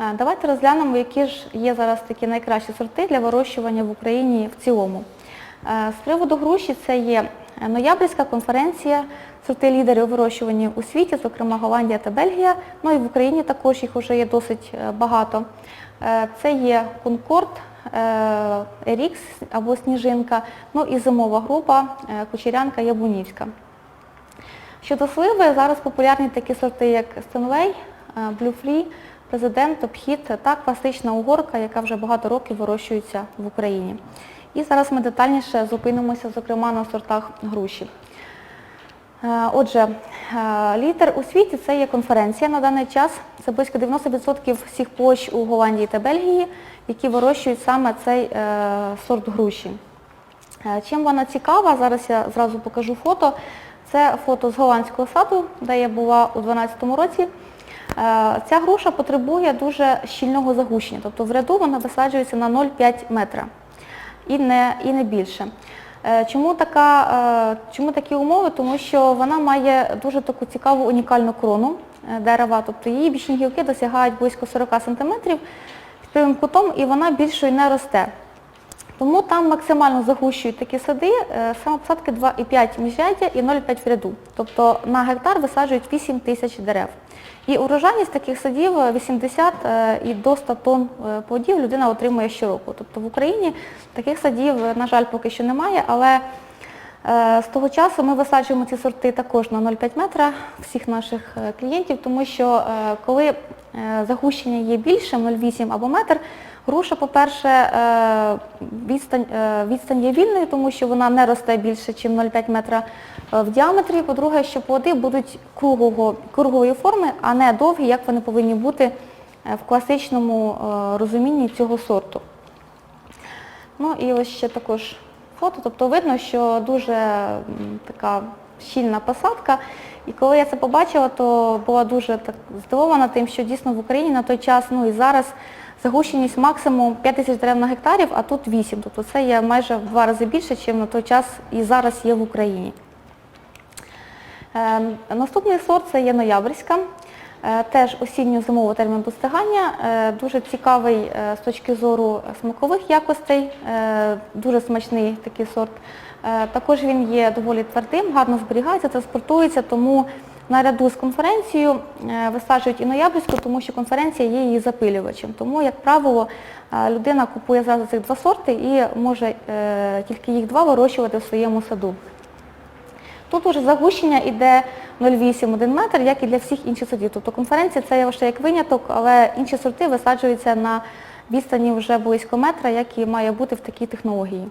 Е, Давайте розглянемо, які ж є зараз такі найкращі сорти для вирощування в Україні в цілому. Е, З приводу груші це є Ноябрьська конференція, сорти лідерів у вирощуванні у світі, зокрема Голландія та Бельгія. Ну і в Україні також їх вже є досить е, багато. Е, Це є Конкорд, е, Ерікс або Сніжинка, ну і зимова група е, Кучерянка Яблунівська. Щодо сливи, зараз популярні такі сорти, як Стенвей, Free, Президент, Обхід та класична угорка, яка вже багато років вирощується в Україні. І зараз ми детальніше зупинимося, зокрема, на сортах груші. Е, Отже, е, лідер у світі це є конференція на даний час. Це близько 90% всіх площ у Голландії та Бельгії, які вирощують саме цей е, сорт груші. Чим вона цікава, зараз я зразу покажу фото. Це фото з голландського саду, де я була у 2012 році. Е, Ця груша потребує дуже щільного загущення, тобто в ряду вона висаджується на 0,5 метра і не, і не більше. Е, Чому, така, е, чому такі умови? Тому що вона має дуже таку цікаву унікальну крону дерева, тобто її бічні гілки досягають близько 40 см кутом і вона більшою не росте. Тому там максимально загущують такі сади, е, саме посадки 2,5 міжряддя і 0,5 в ряду. Тобто на гектар висаджують 8 тисяч дерев. І урожайність таких садів е, 80 е, і до 100 тонн е, плодів людина отримує щороку. Тобто в Україні таких садів, е, на жаль, поки що немає, але е, з того часу ми висаджуємо ці сорти також на 0,5 метра всіх наших е, клієнтів, тому що е, коли е, загущення є більше, 0,8 або метр, груша, по-перше, е, відстань, е, відстань є вільною, тому що вона не росте більше, ніж 0,5 метра е, в діаметрі. По-друге, що плоди будуть кругового, кругової форми, а не довгі, як вони повинні бути в класичному розумінні цього сорту. Ну і ось ще також фото, тобто видно, що дуже така щільна посадка. І коли я це побачила, то була дуже так здивована тим, що дійсно в Україні на той час, ну і зараз загущеність максимум 5 тисяч дерев на гектарів, а тут 8. Тобто це є майже в два рази більше, ніж на той час і зараз є в Україні. Е, Наступний сорт це є ноябрьська. Е, Теж осінньо-зимовий термін достигання, е, дуже цікавий з точки зору смакових якостей, дуже смачний такий сорт. Також він є доволі твердим, гарно зберігається, транспортується, тому наряду з конференцією е, висаджують і ноябрьську, тому що конференція є її запилювачем. Тому, як правило, е, людина купує зразу цих два сорти і може е, тільки їх два вирощувати в своєму саду. Тут уже загущення йде 0,8-1 метр, як і для всіх інших сортів. Тобто конференція це лише як виняток, але інші сорти висаджуються на відстані вже близько метра, як і має бути в такій технології.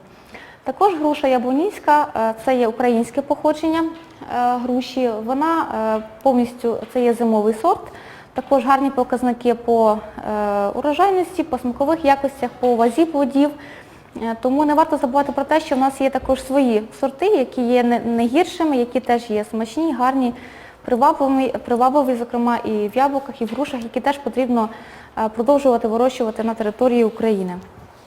Також груша яблунівська, е, це є українське походження е, груші. Вона е, повністю, це є зимовий сорт. Також гарні показники по урожайності, по смакових якостях, по вазі плодів. Тому не варто забувати про те, що в нас є також свої сорти, які є не, гіршими, які теж є смачні, гарні, привабливі, привабливі, зокрема, і в яблуках, і в грушах, які теж потрібно продовжувати вирощувати на території України.